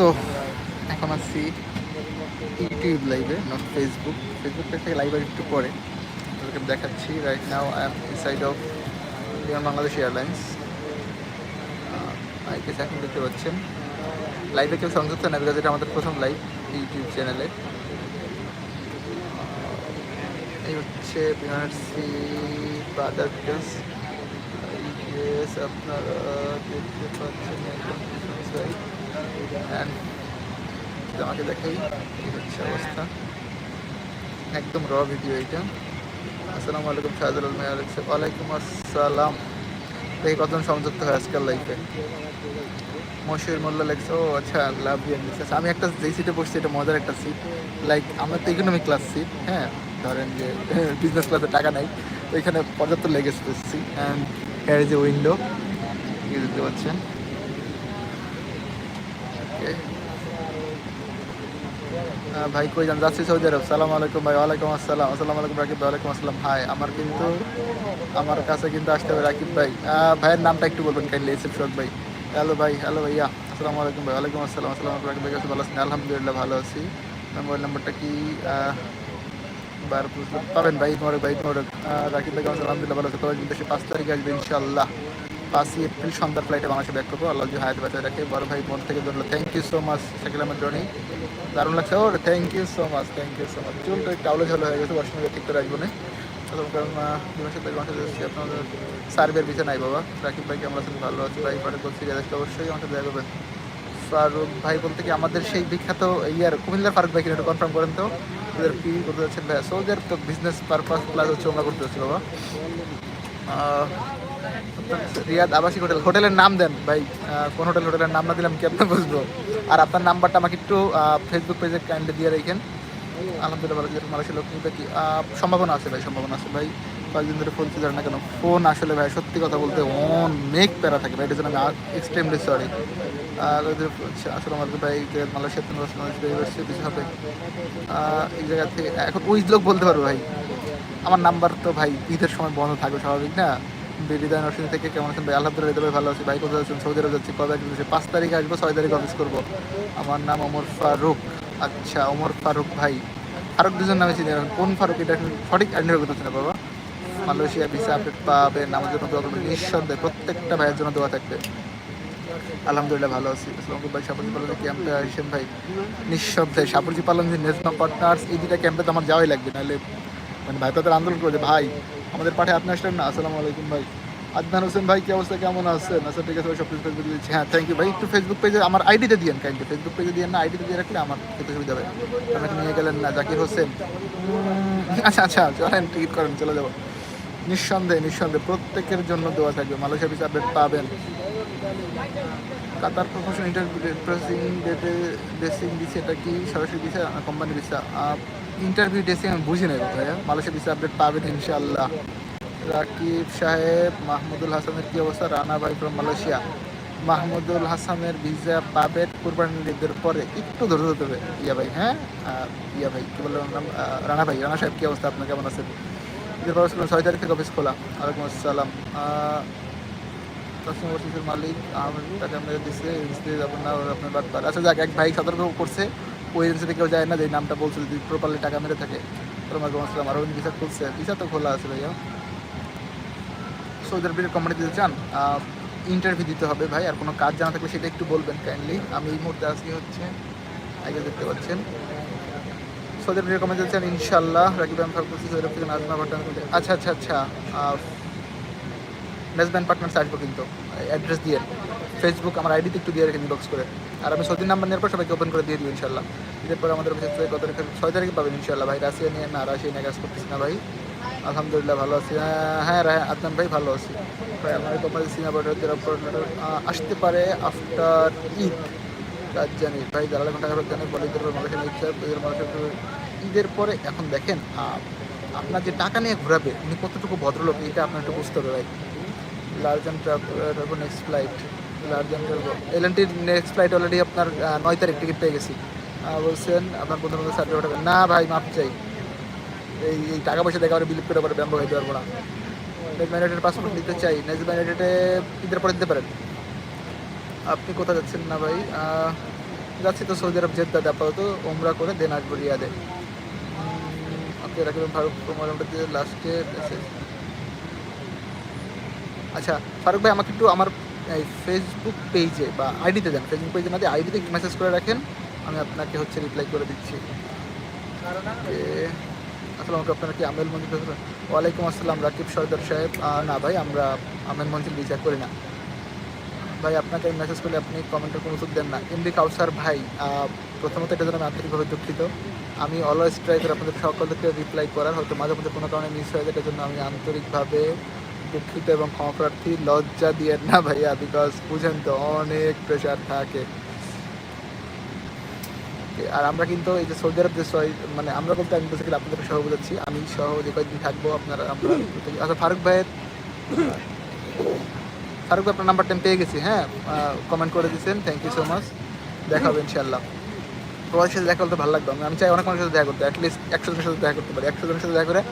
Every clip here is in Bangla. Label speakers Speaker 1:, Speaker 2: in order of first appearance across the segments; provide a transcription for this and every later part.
Speaker 1: সো এখন আছি ইউটিউব লাইভে নট ফেসবুক ফেসবুক পেজ থেকে লাইভ একটু পরে তাদেরকে দেখাচ্ছি. Right now I am inside of Biman Bangladesh airlines আইকে এখন দেখতে পাচ্ছেন। লাইভে কেউ সংযুক্ত না বিকজ এটা আমাদের প্রথম লাইভ ইউটিউব চ্যানেলে এই হচ্ছে বিমানসি বাদার ডিটেলস আপনারা দেখতে পাচ্ছেন আমাকে দেখাই হচ্ছে অবস্থা। একদম র ভিডিও এটা আসসালামু আলাইকুম শাহজাল আলেক্স। ওয়ালাইকুম আসসালাম। দেখি কতজন সংযুক্ত হয় আজকাল লাইফে মশির মোল্লা লেখছে, ও আচ্ছা লাভ আচ্ছা আমি একটা যেই সিটে বসছি, এটা মজার একটা সিট লাইক আমার তো ইকোনমিক ক্লাস সিট হ্যাঁ? ধরেন যে বিজনেস ক্লাসে টাকা নাই। তো এখানে পর্যাপ্ত লেগে পেয়েছি। অ্যান্ড হ্যার ইজ এ উইন্ডো দেখতে পাচ্ছেন। ভাই কই যান? যাচ্ছি সৌদি আরব। সালাম আলাইকুম ভাই, ওয়ালাইকুম আসসালাম। আসসালামু আলাইকুম রাকিব ভাই, ওয়ালাইকুম আসসালাম। হাই আমার কিন্তু, আমার কাছে কিন্তু আসতে হবে রাকিব ভাই। ভাইয়ের নামটা একটু বলবেন কাইন্ডলি এসএফ শোক ভাই। হ্যালো ভাই, হ্যালো ভাইয়া। আসসালামু আলাইকুম ভাই, ওয়ালাইকুম আসসালাম। আসসালাম আলাইকুম রাকিব ভাই ভালো আছেন? আলহামদুলিল্লাহ ভালো আছি। মোবাইল নাম্বারটা কি? বার পাবেন ভাই তোমার ভাই তোমার রাকিব ভাই আলহামদুলিল্লাহ ভালো আছে। পাঁচ তারিখে আসবে ইনশাল্লাহ পাঁচই এপ্রিল সন্ধ্যার ফ্লাইটে বাংলাদেশে ব্যাক করব। আল্লাহ হায়াত বাঁচায় রাখে, বড় ভাই মন থেকে ধরলো thank you so much Shakil Ahmed Roni দারুণ লাগছে। ওর thank you so much thank you so much চুলটা একটু আউলে ঝালো হয়ে গেছে ওয়াশরুমে ঠিক করে রাখব না। কারণ সাথে আমার সাথে আপনাদের সার্ভের পিছনে নাই বাবা। রাকিব ভাই কেমন আছেন? ভালো আছে। ভাই পারে বলছি রেজাস্ট অবশ্যই আমার সাথে দেখা করবেন। ফারুক ভাই বলতে কি, আমাদের সেই বিখ্যাত ইয়ার কুমিল্লার ফারুক ভাই একটু কনফার্ম করেন তো। ওদের কি করতে যাচ্ছেন? ভাই সোদের তো বিজনেস পারপাস প্লাস হচ্ছে ওমরা করতে যাচ্ছি বাবা। রিয়াদ আবাসিক হোটেল। হোটেলের নাম দেন, ভাই। কোন হোটেল, হোটেলের নাম না দিলাম কি আপনার বুঝব আর আপনার নাম্বারটা আমাকে একটু ফেসবুক পেজে কাইন্ডলি দিয়ে রেখেন। আলহামদুলিল্লাহ যেরকম লোক নিবে কি সম্ভাবনা আছে ভাই, সম্ভাবনা আছে ভাই। কয়েকদিন ধরে ফোন ধরে না কেন? ফোন আসলে ভাই, সত্যি কথা বলতে অনেক প্যারা থাকে ভাই। জন্য আমি এক্সট্রিমলি সরি আসলে আমাদের ভাই, যে মালয়েশিয়াতে হবে। এই জায়গা থেকে এখন ওই লোক বলতে পারব ভাই। আমার নাম্বার তো ভাই, ঈদের সময় বন্ধ থাকবে, স্বাভাবিক না? বিরিদায় নরসিং থেকে কেমন আছেন? ভাই, আলহামদুলিল্লাহ ভালো আছি। ভাই, কোথায় আছেন? সৌদি আরব যাচ্ছি। কবে আসবেন? পাঁচ তারিখে আসব, ছয় তারিখ অফিস করব। আমার নাম ওমর ফারুক। আচ্ছা ওমর ফারুক ভাই। ফারুক দুজন নামে চিনি। কোন ফারুক? এটা সঠিক আইডেন্টিফাই করতেছে না, বাবা। মালয়েশিয়া ভিসা আপডেট পাবেন। আমার জন্য দোয়া করবেন। নিঃসন্দেহে প্রত্যেকটা ভাইয়ের জন্য দোয়া থাকবে। আলহামদুলিল্লাহ, ভালো আছি। আসসালামু ভাই, সাপুরজি পালনের ক্যাম্পে আসেন ভাই। নিঃশব্দে সাপুরজি পালন যে নেজমা পার্টনার্স এই দুটা ক্যাম্পে তো আমার যাওয়াই লাগবে। নাহলে মানে ভাই, তাদের আন্দোলন করেছে ভাই আমাদের পাঠে আপনি আসলেন না? আসসালামু আলাইকুম ভাই। আদনান হোসেন ভাই, কি অবস্থা? কেমন আছেন? আচ্ছা ঠিক আছে সব কিছু ফেসবুক দিচ্ছি। হ্যাঁ থ্যাংক ইউ ভাই। একটু ফেসবুক পেজে আমার আইডিতে দিয়েন কাইন্ডলি ফেসবুক পেজে দিয়েন না আইডিতে দিয়ে রাখলে আমার খেতে সুবিধা হবে। আমাকে নিয়ে গেলেন না, জাকির হোসেন। আচ্ছা আচ্ছা চলেন টিকিট করেন, চলে যাব। নিঃসন্দেহে নিঃসন্দেহে প্রত্যেকের জন্য দেওয়া থাকবে। মালয়েশিয়া ভিসা পাবেন। কাতার প্রফেশন ইন্টারভিউ ড্রেসিং ডেটে ড্রেসিং দিচ্ছে এটা কি সরাসরি দিচ্ছে কোম্পানি ভিসা ইন্টারভিউ ড্রেসিং আমি বুঝি না ভাইয়া মালয়েশিয়া ভিসা আপডেট পাবেন ইনশাল্লাহ রাকিব সাহেব, মাহমুদুল হাসানের কি অবস্থা? রানা ভাই ফ্রম মালয়েশিয়া। মাহমুদুল হাসানের ভিসা পাবেন কোরবানির পরে। একটু ধরে ধরতে হবে। ইয়া ভাই হ্যাঁ? ইয়া ভাই, কি বললাম নাম? রানা ভাই, রানা সাহেব কি অবস্থা? আপনার কেমন আছেন? ছয় তারিখ থেকে অফিস খোলা। ওয়ালাইকুম আসসালাম। কাস্টমার সার্ভিসের মালিক আমার টাকা দিচ্ছে না আপনার আচ্ছা যাক, এক ভাই সতর্ক করছে ওই এজেন্সিতে কেউ যায় না, যে নামটা বলছে যদি প্রপারলি টাকা মেরে থাকে। ওরকম আসলাম আরও ভিসা খুলছে। ভিসা তো খোলা আছে ভাইয়া। সৌদি আরবের দিতে চান ইন্টারভিউ দিতে হবে ভাই, আর কোনো কাজ জানা থাকলে সেটা একটু বলবেন কাইন্ডলি আমি এই মুহূর্তে আজকে হচ্ছে, আগে দেখতে পাচ্ছেন। সৌদি আরবের কোম্পানি দিতে চান ইনশাল্লাহ রাকিব আমি ভাবছি সৌদি আরব থেকে আচ্ছা আচ্ছা আচ্ছা আহ, নেসব্যান্ড পার্টনার্স আসব কিন্তু অ্যাড্রেস দিয়ে। ফেসবুক আমার আইডিতে একটু দিয়ে রেখে ইনবক্স করে। আর আমি সৌদির নাম্বার নেওয়ার পর সবাইকে ওপেন করে দিয়ে দিই ইনশাল্লাহ এর পর আমাদের থেকে কত তারিখে ছয় তারিখে পাবেন ইনশাল্লাহ ভাই রাশিয়া নিয়ে না রাশিয়া নিয়ে কাজ করতেছি না ভাই। আলহামদুলিল্লাহ ভালো আছি। হ্যাঁ রায় আদনান ভাই ভালো আছি। ভাই আমার কোম্পানি সিনা বর্ডার আসতে পারে আফটার ঈদ। জানি ভাই যারা এখন টাকা জানি বলে ঈদের পর মানুষের ইচ্ছা ঈদের মানুষের ঈদের পরে এখন দেখেন আপনার যে টাকা নিয়ে ঘোরাবে উনি কতটুকু ভদ্রলোক এটা আপনার একটু বুঝতে হবে ভাই। Large and travel next flight large and L N next flight already আপনার নয় তারিখ টিকিট পেয়ে গেছি। বলছেন আপনার বন্ধুর মধ্যে সার্ভে ওঠাবেন না ভাই মাপ চাই। এই এই টাকা পয়সা দেখা বিলিপ করে পারে ব্যাম্বো হইতে পারব না। ম্যান্ডেটের পাসপোর্ট নিতে চাই। নেক্সট ম্যান্ডেটে ঈদের পরে দিতে পারেন। আপনি কোথায় যাচ্ছেন না ভাই? যাচ্ছি তো সৌদি আরব জেদ্দাতে আপাতত। ওমরা করে দেন আসব রিয়াদে। আপনি রাখবেন ফারুক মোটামুটি লাস্টে আচ্ছা ফারুক ভাই আমাকে একটু আমার ফেসবুক পেজে বা আইডিতে দেন। ফেসবুক পেজে না দিয়ে আইডিতে মেসেজ করে রাখেন। আমি আপনাকে হচ্ছে রিপ্লাই করে দিচ্ছি। আসলে আমাকে আপনারা কি আমেল মঞ্জিল ওয়ালাইকুম আসসালাম রাকিব সর্দার সাহেব। না ভাই আমরা আমেল মঞ্জিল বিচার করি না। ভাই আপনাকে মেসেজ করলে আপনি কমেন্টের কোনো উত্তর দেন না। এমডি কাউসার ভাই প্রথমত এটা জন্য আমি আন্তরিকভাবে দুঃখিত। আমি অলওয়েজ ট্রাই করি আপনাদের সকলকে রিপ্লাই করার হয়তো মাঝে মধ্যে কোনো কারণে মিস হয়ে যায় এটার জন্য আমি আন্তরিকভাবে দুঃখিত এবং ক্ষমা প্রার্থী, লজ্জা দিয়ে না ভাইয়া বিকজ বুঝেন তো অনেক প্রেশার থাকে। আর আমরা কিন্তু এই যে সৌদি আরব যে মানে আমরা বলতে আমি বেসিক্যালি আপনাদের সহ বোঝাচ্ছি, আমি সহ যে কয়েকদিন থাকব, আপনারা আচ্ছা ফারুক ভাইয়ের ফারুক ভাই আপনার নাম্বারটা পেয়ে গেছি হ্যাঁ? কমেন্ট করে দিয়েছেন থ্যাংক ইউ সো মাচ দেখা হবে ইনশাল্লাহ তোমাদের সাথে দেখা করতে ভালো লাগবে। আমি- আমি চাই অনেক মানুষের সাথে দেখা করতে অ্যাটলিস্ট একশো জনের সাথে দেখা করতে পারি। একশো জনের সাথে দেখা করে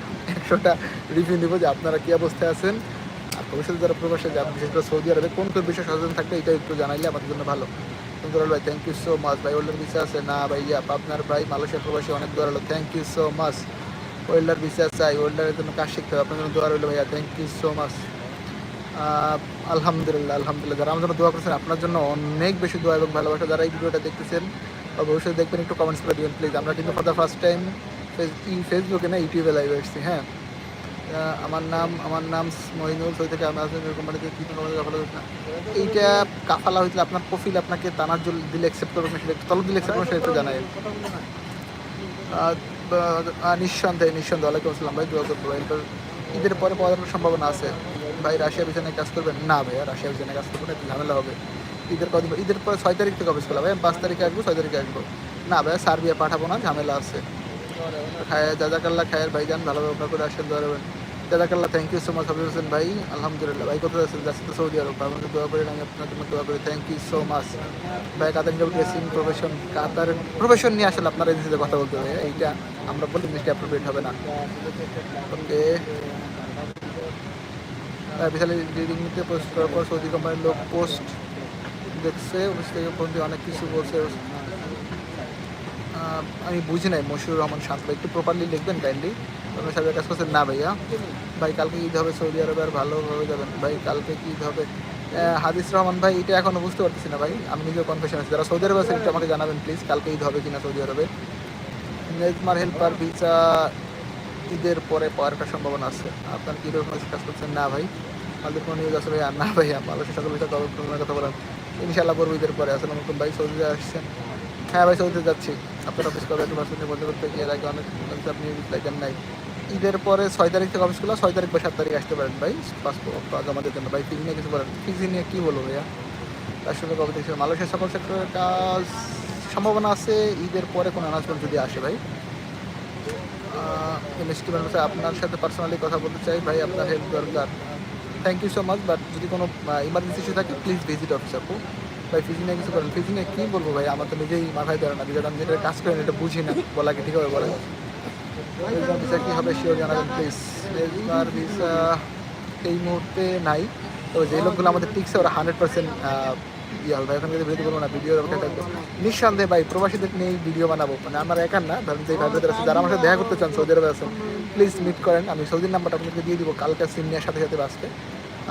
Speaker 1: একশোটা রিভিউ নিবো যে আপনারা কী অবস্থায় আছেন। আর ভবিষ্যতে যারা প্রবাসে যান, বিশেষ করে সৌদি আরবে, কোন কোন বিষয়ে সচেতন থাকবে এটা একটু জানাইলে আমাদের জন্য ভালো। সুন্দর ভাই থ্যাংক ইউ সো মাচ ভাই ওল্ডার বিশ্বাস আছে? না ভাইয়া আপনার ভাই মালয়েশিয়া প্রবাসী অনেক দোয়ার হলো thank you so much welder বিশ্বাস চাই ওয়েল্ডারের জন্য কাজ শিখতে হবে। আপনার জন্য দোয়ার হলো ভাইয়া। থ্যাংক ইউ সো মাচ আলহামদুলিল্লাহ আলহামদুলিল্লাহ। যারা আমার জন্য দোয়া করছেন, আপনার জন্য অনেক বেশি দোয়া এবং ভালোবাসা। যারা এই ভিডিওটা দেখতেছেন অবশ্যই দেখবেন, একটু কমেন্টস করে দিবেন প্লিজ আমরা কিন্তু ফর দ্য ফার্স্ট টাইম ফেসবুকে না ইউটিউবে লাইভ এসেছি হ্যাঁ। আমার নাম আমার নাম মহিনুল থেকে আমি আসলে কোম্পানিতে কি কোনো কাফালা হচ্ছে না। এইটা কাফালা হয়েছিল, আপনার প্রোফিল আপনাকে তানার জল দিলে অ্যাকসেপ্ট করবেন সেটা তলব দিলে অ্যাকসেপ্ট করবেন সেটা জানাই। নিঃসন্দেহে নিঃসন্দেহে, ওয়ালাইকুম আসসালাম ভাই ভাই। এরপর ঈদের পরে পাওয়ার সম্ভাবনা আছে? ভাই, রাশিয়া বিছানায় কাজ করবেন? না ভাইয়া রাশিয়া বিছানায় কাজ করবেন একটু ঝামেলা হবে। ঈদের কদিন, ঈদের পরে ছয় তারিখ থেকে অফিস খোলা, ভাই, পাঁচ তারিখে আসব, ছয় তারিখে আসব। না ভাইয়া সার্বিয়া পাঠাবো না, ঝামেলা আছে। খায় জাজাকাল্লা খায়ের ভাই যান ভালোভাবে আপনার করে আসেন, দোয়া রাখবেন জাজাকাল্লা thank you so much Habib Hossain ভাই। আলহামদুলিল্লাহ, ভাই কোথায় আছেন? যাচ্ছি তো সৌদি আরব। আমাকে দোয়া করেন, আমি আপনার জন্য দোয়া করি। থ্যাংক ইউ সো মাচ ভাই, Qatar job dressing profession Qatar profession নিয়ে আসলে আপনার এজেন্সিতে কথা বলতে হবে। এইটা আমরা বলি জিনিসটা অ্যাপ্রোপ্রিয়েট হবে না। ওকে। বিশাল নিতে পোস্ট করার পর সৌদি কোম্পানির লোক পোস্ট দেখছে অফিস থেকে ফোন দিয়ে অনেক কিছু বলছে। আমি বুঝি নাই, মশিউর রহমান শান্ত একটু প্রপারলি লিখবেন কাইন্ডলি আপনার সাথে কাজ করছেন না ভাইয়া। ভাই, কালকে ঈদ হবে? সৌদি আরবে আর ভালোভাবে যাবেন। ভাই, কালকে কি ঈদ হবে? হাদিস রহমান ভাই, এটা এখনও বুঝতে পারতেছি না ভাই। আমি নিজেও কনফিউশন আছি। যারা সৌদি আরবে আছেন একটু আমাকে জানাবেন প্লিজ কালকে ঈদ হবে কিনা সৌদি আরবে। নেজমার হেল্পার ভিসা ঈদের পরে পাওয়ার একটা সম্ভাবনা আছে। আপনার কি রকম কাজ করছেন? না ভাই। আমাদের কোনো নিউজ আছে ভাইয়া? না ভাইয়া মালয়েশিয়া সকল বিষয়ে কথা বলেন ইনশাল্লাহ করব ঈদের পরে আসলে নতুন ভাই সৌদিতে আসছেন। হ্যাঁ ভাই, সৌদিতে যাচ্ছি। আপনার অফিস কবে একটু পার্সেন্টে বলতে করতে গিয়ে আগে অনেক আপনি রিপ্লাই দেন নাই। ঈদের পরে ছয় তারিখ থেকে অফিস খোলা, ছয় তারিখ বা সাত তারিখ আসতে পারেন ভাই। পাসপোর্ট জমা দিতে ভাই ফিজ নিয়ে কিছু বলেন? ফিজ নিয়ে কী বলব ভাইয়া? তার সঙ্গে কবে দেখছি মালয়েশিয়ার সকল সেক্টরের কাজ সম্ভাবনা আছে, ঈদের পরে কোনো অ্যানাউন্সমেন্ট যদি আসে ভাই। এমএসটি মানুষ আপনার সাথে পার্সোনালি কথা বলতে চাই। ভাই, আপনার হেল্প দরকার। Thank you so much but যদি কোনো ইমার্জেন্সি ইস্যু থাকে প্লিজ ভিজিট অফিস আপু। ভাই ফিজি নিয়ে কিছু করেন। ফিজি নিয়ে কী বলব ভাই? আমার তো নিজেই মাথায় ধরে না বিকজ আমি যেটা কাজ করেন এটা বুঝি না। বলা কি ঠিক হবে বলেন? ভিসা কী হবে শিওর জানাবেন প্লিজ এবার ভিসা এই মুহূর্তে নাই। তো যে লোকগুলো আমাদের টিকছে, ওরা হান্ড্রেড পার্সেন্ট ইয়ে হবে। এখন কিন্তু ভিডিও করব না, ভিডিও থাকবে নিঃসন্দেহে ভাই, প্রবাসীদের নিয়ে ভিডিও বানাবো। মানে আমার একার না, ধরেন যে ভাইদের আছে, যারা আমার সাথে দেখা করতে চান, সৌদি আরবে আছেন প্লিজ মিট করেন। আমি সৌদির নাম্বারটা আপনাকে দিয়ে দিব, কালকে সিনিয়ার সাথে সাথে বাঁচবে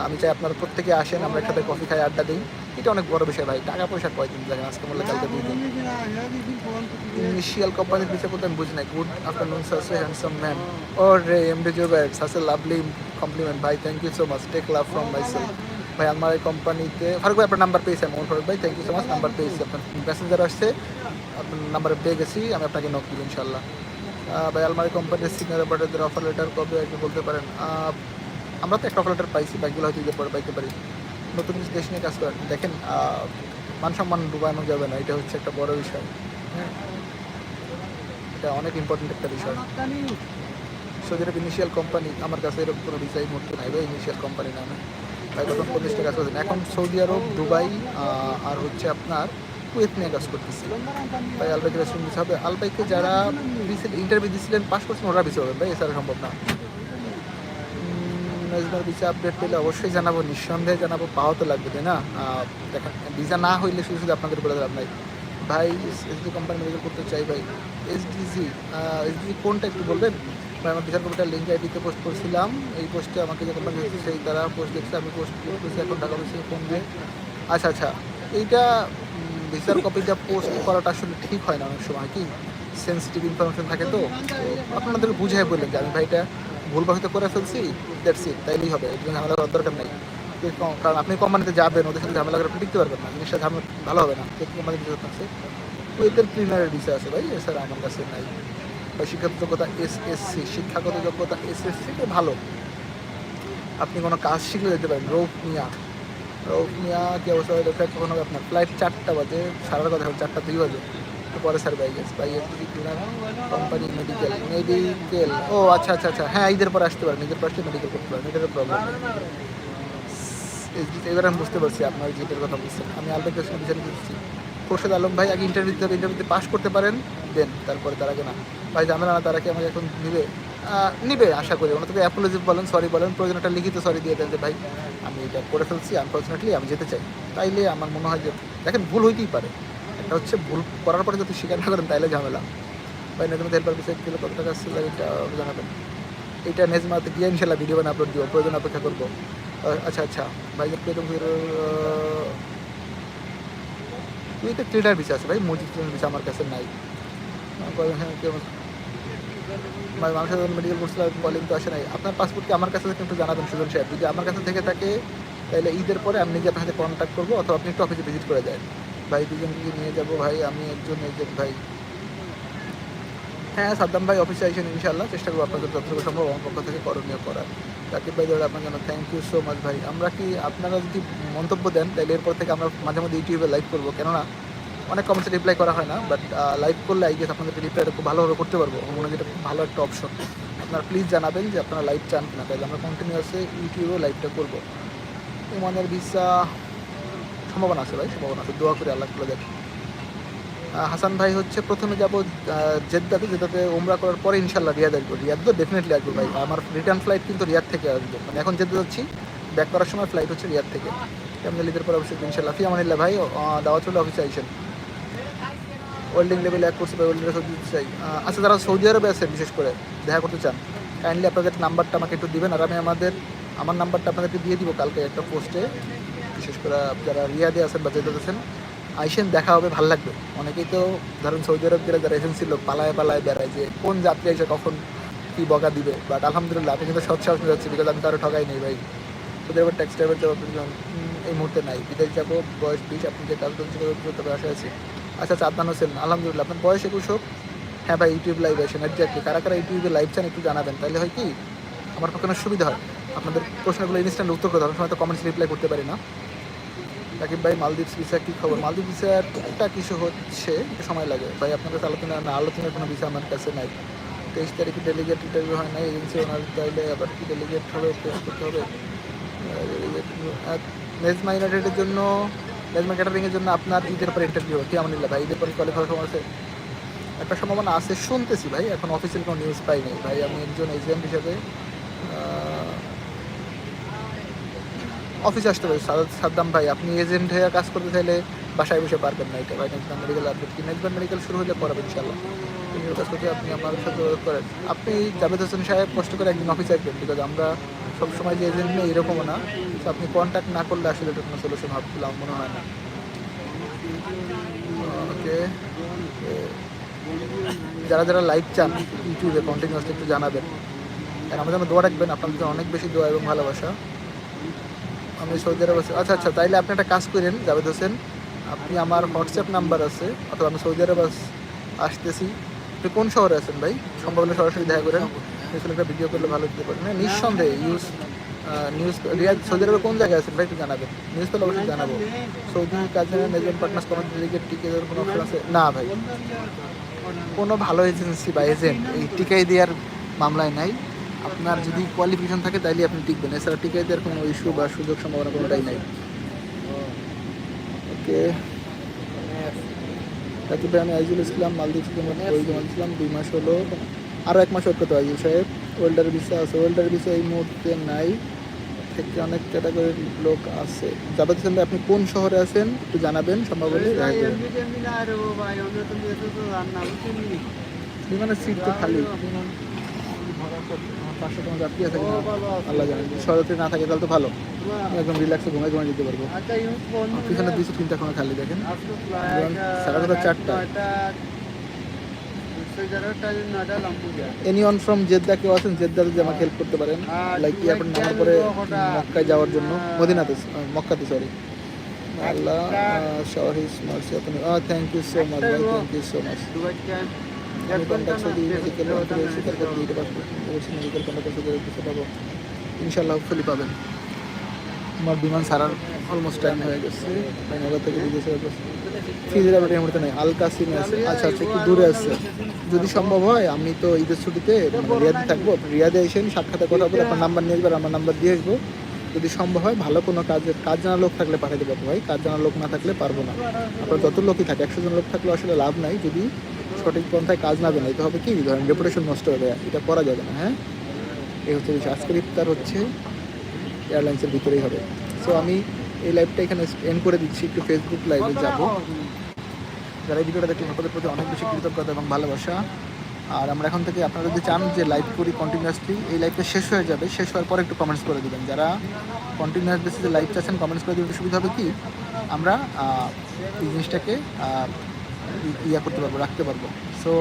Speaker 1: আমি চাই আপনারা প্রত্যেকে আসেন, আমরা একসাথে কফি খাই, আড্ডা দিই। এটা অনেক বড় বিষয় ভাই, টাকা পয়সা কয়দিন লাগে? আজকে বললে কালকে দুই। দিন ইনিশিয়াল কোম্পানির বিষয় বলতে আমি বুঝি না গুড আফটারনুন সাসে হ্যান্ডসাম ম্যান ও রে এম ডি জোবাইট সাসে লাভলি কমপ্লিমেন্ট ভাই thank you so much take love from my self ভাই, আমার এই কোম্পানিতে ফারুক ভাই, আপনার নাম্বার পেয়েছি আমি ফারুক ভাই thank you so much number পেয়েছি, আপনার প্যাসেঞ্জার আসছে। আপনার নাম্বার পেয়ে গেছি, আমি আপনাকে নক দিব ইনশাল্লাহ ভাই, আলমারি কোম্পানির সিনিয়র অপারেটরদের অফার লেটার কবে একটু বলতে পারেন? আমরা তো একটা অফার লেটার পাইছি বাইকগুলো হয়তো ঈদের পরে পাইতে পারি। নতুন কিছু দেশ নিয়ে কাজ করেন দেখেন মান সম্মান ডুবানো যাবে না, এটা হচ্ছে একটা বড় বিষয়। হ্যাঁ? এটা অনেক ইম্পর্টেন্ট একটা বিষয়। সৌদি আরব ইনিশিয়াল কোম্পানি আমার কাছে এরকম কোনো এই মুহূর্তে নাই ভাই ইনিশিয়াল কোম্পানি নামে ভাই প্রথম প্রতিষ্ঠা কাজ করছেন এখন সৌদি আরব দুবাই আর হচ্ছে আপনার কুয়েত নিয়ে কাজ করতেছি। ভাই আলবাইকে রেস্টুরেন্ট হবে। আলবাইকে যারা ইন্টারভিউ দিয়েছিলেন পাস করছেন ওরা ভিসা হবে ভাই, এছাড়া সম্ভব না। নেজমার ভিসা আপডেট পেলে অবশ্যই জানাব, নিঃসন্দেহে জানাব, পাওয়া তো লাগবে, তাই না? দেখেন ভিসা না হইলে শুধু শুধু আপনাদের বলে লাভ ভাই ভাই এসডি কোম্পানি মেডিকেল করতে চাই, ভাই এসডিজি এসডিজি কোনটা একটু বলবেন? ভাই, আমার বিচার কমিটার লিঙ্ক আইডিতে পোস্ট করছিলাম, এই পোস্টে আমাকে যে কোম্পানি সেই তারা পোস্ট দেখছে, আমি পোস্ট করছি এখন টাকা পয়সা দিয়ে। আচ্ছা আচ্ছা এইটা ভিসার কপিটা পোস্ট করাটা আসলে ঠিক হয় না অনেক সময়, কি? সেন্সিটিভ ইনফরমেশন থাকে তো আপনাদের বুঝাই বললেন যে আমি ভাইটা ভুলভাবে করে ফেলছি দ্যাটস ইট তাইলেই হবে এটা ঝামেলা করার দরকার নেই। তো কারণ আপনি কোম্পানিতে যাবেন, ওদের সাথে ঝামেলা করে টিকতে পারবেন না, জিনিসটা ঝামেলা ভালো হবে না কোম্পানি ভিসা আছে। ওইদের প্রিমিয়ারের বিষয় আছে ভাই, এছাড়া আমার কাছে নাই। বা শিক্ষাগত যোগ্যতা এস এসসি শিক্ষাগত যোগ্যতা এস এস থেকে ভালো। আপনি কোনো কাজ শিখলে যেতে পারেন, রৌফ মিয়া। রৌফ মিয়া, কি অবস্থা? কখন হবে আপনার? ফ্লাইট চারটা বাজে সাড়ে কথা চারটা দুই বাজে। তো পরে স্যার বাই গেছে by cleaner company medical medical ও আচ্ছা আচ্ছা আচ্ছা। হ্যাঁ ঈদের পরে আসতে পারেন। ঈদের পরে আসলে মেডিকেল করতে পারেন। এটার প্রবলেম এবার আমি বুঝতে পারছি আপনার যেটার কথা বলছেন আমি আলবের কাছে বিচার করছি। খোরশেদ আলম ভাই, আগে ইন্টারভিউ দিতে ইন্টারভিউতে পাস করতে পারেন, দেন তারপরে তার আগে না। ভাই ঝামেলা না, তারা কি আমাকে এখন নিবে। নিবে, আশা করি। ওনার থেকে অ্যাপোলজি বলেন সরি বলেন। প্রয়োজন একটা লিখিত সরি দিয়ে দেন যে, ভাই, আমি এটা করে ফেলছি আনফর্চুনেটলি আমি যেতে চাই। তাইলে আমার মনে হয় যে, দেখেন, ভুল হইতেই পারে। একটা হচ্ছে ভুল করার পরে যদি স্বীকার না করেন, তাইলে ঝামেলা। ভাই নেজমাতে হেল্পার বিষয়ে কত টাকা আসছে এটা জানাবেন। এটা নেজমাতে গিয়ে ইনশাল্লাহ ভিডিও বানিয়ে আপলোড দিব, প্রয়োজন অপেক্ষা করব। আচ্ছা আচ্ছা। ভাই যে প্রথম তুই তো ট্রেডার ভিসা আছে ভাই মসজিদ ট্রেডার ভিসা আমার কাছে নাই। হ্যাঁ মানুষের মেডিকেল কোর্স কলিং তো আসে নাই। আপনার পাসপোর্ট কি আমার কাছে থেকে একটু জানাবেন, সুজন সাহেব। যদি আমার কাছে থেকে থাকে তাহলে ঈদের পরে আমি নিজে আপনার সাথে কন্ট্যাক্ট করব, অথবা আপনি একটু অফিসে ভিজিট করে যায় ভাই দুজনকে নিয়ে যাব ভাই, আমি একজন এজেন্ট ভাই। হ্যাঁ সাদ্দাম ভাই অফিসে আসেন ইনশাল্লাহ চেষ্টা করব আপনাদের যতটুকু সম্ভব আমার পক্ষ থেকে করণীয় করার। রাকিব ভাই দাদা আপনার জন্য থ্যাংক ইউ সো মাচ ভাই। আমরা কি, আপনারা যদি মন্তব্য দেন, তাহলে এরপর থেকে আমরা মাঝে মধ্যে ইউটিউবে লাইভ করব। কেননা, অনেক কমেন্টে রিপ্লাই করা হয় না বাট লাইভ করলে আই গেস আপনাদের রিপ্লাইটা খুব ভালোভাবে করতে পারব। আমার মনে হয় যেটা খুব ভালো একটা অপশন আপনারা প্লিজ জানাবেন যে আপনারা লাইভ চান কিনা। তাহলে আমরা কন্টিনিউয়াসে ইউটিউবেও লাইভটা করব। ইমানের ভিসা সম্ভাবনা আছে ভাই, সম্ভাবনা আছে। দোয়া করে আল্লাহ করে দেখ হাসান ভাই হচ্ছে প্রথমে যাব জেদ্দাতে। জেদ্দাতে ওমরা করার পরে ইনশাল্লাহ রিয়াদ আসব। রিয়াদ তো ডেফিনেটলি আসব ভাই। আমার রিটার্ন ফ্লাইট কিন্তু রিয়াদ থেকে আসবে। মানে এখন জেদ্দা যাচ্ছি ব্যাক করার সময় ফ্লাইট হচ্ছে রিয়াদ থেকে। কেমন ঈদের পর অবশ্যই ইনশাল্লাহ ফি আমানিল্লাহ ভাই দাওয়া চলে অফিসে আইসেন। ওয়েল্ডিং লেভেল এক করছে ভাই ওয়েল্ডিং সৌদি চাই। আচ্ছা যারা সৌদি আরবে আছে বিশেষ করে দেখা করতে চান কাইন্ডলি আপনাদের নাম্বারটা আমাকে একটু দিবেন। আর আমি আমাদের আমার নাম্বারটা আপনাদেরকে দিয়ে দিব কালকে একটা পোস্টে বিশেষ করে যারা রিয়াদে আছেন বা যেতে আছেন, আইসেন দেখা হবে, ভালো লাগবে। অনেকেই তো ধরুন সৌদি আরব গেলে যারা এজেন্সির লোক, পালায় পালায় বেড়ায় যে কোন যাত্রী এসে কখন কি বকা দিবে। বাট আলহামদুলিল্লাহ, আপনি কিন্তু সৎ সাহস নিয়ে যাচ্ছি বিকজ আমি কারও ঠকাই নেই ভাই। ওদের এবার ট্যাক্স ড্রাইভার যাব এই মুহূর্তে নাই। বিদেশ যাব, বয়স বিশ, আপনি যে কাজ করছেন পারে আশা আছি। আচ্ছা আচ্ছা আদনান হোসেন, আলহামদুলিল্লাহ, আপনার বয়স একুশ হোক। হ্যাঁ ভাই ইউটিউব লাইভ আসেন একজাক্টলি কারা কারা ইউটিউবে লাইভ চান একটু জানাবেন। তাহলে হয় কি, আমার পক্ষে সুবিধা হয়। আপনাদের প্রশ্নগুলো ইনস্ট্যান্ট উত্তর করতে হবে সময় তো কমেন্টস রিপ্লাই করতে পারি না। রাকিব ভাই, মালদ্বীপ ভিসা কী খবর? মালদ্বীপ ভিসার টুকটাক কিছু হচ্ছে, সময় লাগে। ভাই, আপনার কাছে আলোচনা, না, আলোচনার কোনো ভিসা আমার কাছে নাই। তেইশ তারিখে ডেলিগেট ইন্টারভিউ হয় না এজেন্সি ওনার চাইলে আবার কি ডেলিগেট হবে টেস্ট করতে হবে? নেজমা ইউনাইটেডের জন্য নেজমা ক্যাটারিংয়ের জন্য আপনার ঈদের পরে ইন্টারভিউ কি আমার ভাই? ঈদের পরে কোয়ালিফাই সময় আছে? একটা সম্ভাবনা আছে, শুনতেছি ভাই, এখন অফিসিয়াল কোনো নিউজ পাইনি ভাই, আমি একজন এজেন্ট হিসেবে অফিসে আসতে পারি। সাদ- সাদ্দাম ভাই, আপনি এজেন্ট হয়ে কাজ করতে চাইলে বাসায় বসে পারবেন না। এটা ভাই নেক্সট মেডিকেল আপডেট কি? নেক্সট মেডিকেল শুরু হলে করাবেন ইনশাল্লাহ তিনি কাজ করতে আপনি আমার সাথে যোগাযোগ করেন। আপনি জাভেদ হোসেন সাহেব কষ্ট করে একদিন অফিসে আসবেন বিকজ আমরা সবসময় যে এজেন্ট নেই এরকমও না। তো আপনি কন্ট্যাক্ট না করলে আসলে এটা কোনো সলিউশন হবে বলে আমার মনে হয় না। ওকে যারা যারা লাইভ চান ইউটিউবে কন্টিনিউসলি একটু জানাবেন। কারণ আমাদের জন্য দোয়া রাখবেন, আপনাদের অনেক বেশি দোয়া এবং ভালোবাসা। আমি সৌদি আরব আছি। আচ্ছা আচ্ছা তাইলে আপনি একটা কাজ করেন, জাভেদ হোসেন, আপনি আমার হোয়াটসঅ্যাপ নাম্বার আছে, অথবা আমি সৌদি আরব আসতেছি। আপনি কোন শহরে আছেন ভাই? সম্ভব হলে সরাসরি দেখা করেন। একটা ভিডিও করলে ভালো দিতে পারেন নিঃসন্দেহে ইউজ নিউজ রিয়াদ সৌদি আরবে কোন জায়গায় আছেন ভাই একটু জানাবেন। নিউজ পেলে অবশ্যই জানাব। সৌদি কাজে নেজন পার্টনার্স কমেন্ট ডেলিগেট টিকেটের কোনো অপশন আছে? না ভাই। কোনো ভালো এজেন্সি বা এজেন্ট এই টিকাই দেওয়ার মামলায় নাই। আপনার যদি কোয়ালিফিকেশন থাকে তাইলে আপনি টিকবেন। এছাড়া টিকাই দেওয়ার কোনো ইস্যু বা সুযোগ সম্ভাবনা কোনোটাই নাই। ওকে। রাকিব ভাই আমি আইজুল ইসলাম মালদ্বীপ ইসলাম দুই মাস হলো আরও এক মাস করতে আইজুল সাহেব। ওয়েল্ডার ভিসা আছে। ওয়েল্ডার ভিসা এই মুহূর্তে নাই। থেকে অনেক ক্যাটাগরির লোক আছে। জাবেদ হোসেন আপনি কোন শহরে আছেন একটু জানাবেন সম্ভব হলে দেখা বিমানের সিট তো খালি। পাঁচশো তোমার যাত্রী আছে আল্লাহ জানেন যদি শহরে না থাকে, তাহলে তো ভালো। একদম রিল্যাক্সে ঘুমাই ঘুমাই যেতে পারব। পিছনে দুইশো তিনটা কোনো খালি দেখেন। সাড়ে ছটা চারটা। এনিওয়ান ফ্রম জেদ্দা কেউ আছেন? জেদ্দা যদি আমাকে হেল্প করতে পারেন লাইক এয়ারপোর্ট নামার পরে মক্কায় যাওয়ার জন্য? মদিনাতে মক্কাতে সরি আল্লাহ হিজ মার্সি আপনি থ্যাংক ইউ সো মাচ ভাই thank you so much contact যদি মেডিকেল কাছে দিতে পারব অবশ্যই মেডিকেল কন্ট্যাক্ট সাথে দিতে পারব ইনশাল্লাহ হোপফুলি পাবেন আমার বিমান ছাড়ার অলমোস্ট টাইম হয়ে গেছে নগর থেকে বিদেশে ফিজের আবার এই মুহূর্তে নেই আলকাসিমে আছে আচ্ছা আচ্ছা একটু দূরে আছে যদি সম্ভব হয় আমি তো ঈদের ছুটিতে মানে রিয়াদে থাকব রিয়াদে এসে সাক্ষাতে কথা বলে আপনার নাম্বার নিয়ে আসবেন আমার নাম্বার দিয়ে আসব যদি সম্ভব হয় ভালো কোনো কাজের কাজ জানা লোক থাকলে পাঠাতে পারব ভাই কাজ জানা লোক না থাকলে পারব না আপনার যত লোকই থাকে একশো জন লোক থাকলে আসলে লাভ নাই যদি সঠিক পন্থায় কাজ না জানাই তো হবে কি? ধরেন রেপুটেশন নষ্ট হবে এটা করা যাবে না হ্যাঁ? এই হচ্ছে বিষয়। আজকের ইফতার হচ্ছে এয়ারলাইন্সের ভিতরেই হবে। সো আমি এই লাইভটা এখানে এন্ড করে দিচ্ছি। একটু ফেসবুক লাইভে যাব। যারা এই ভিডিওটা দেখলেন আপনাদের প্রতি অনেক বেশি কৃতজ্ঞতা এবং ভালোবাসা। আর আমরা এখন থেকে আপনারা যদি চান যে লাইভ করি কন্টিনিউয়াসলি এই লাইভটা শেষ হয়ে যাবে। শেষ হওয়ার পর একটু কমেন্টস করে দেবেন। যারা কন্টিনিউয়াস বেসিসে লাইভ চাচ্ছেন কমেন্টস করে দিলে সুবিধা হবে কি? আমরা এই জিনিসটাকে ইয়া করতে পারব, রাখতে পারব। সো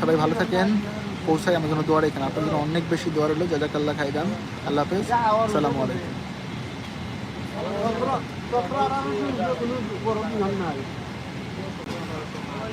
Speaker 1: সবাই ভালো থাকেন পৌঁছায় আমার জন্য দোয়ার এখানে আপনার জন্য অনেক বেশি দোয়ার হলো জাজাকাল্লাহ খাইদান আল্লাহ হাফেজ। সালামু আলাইকুম।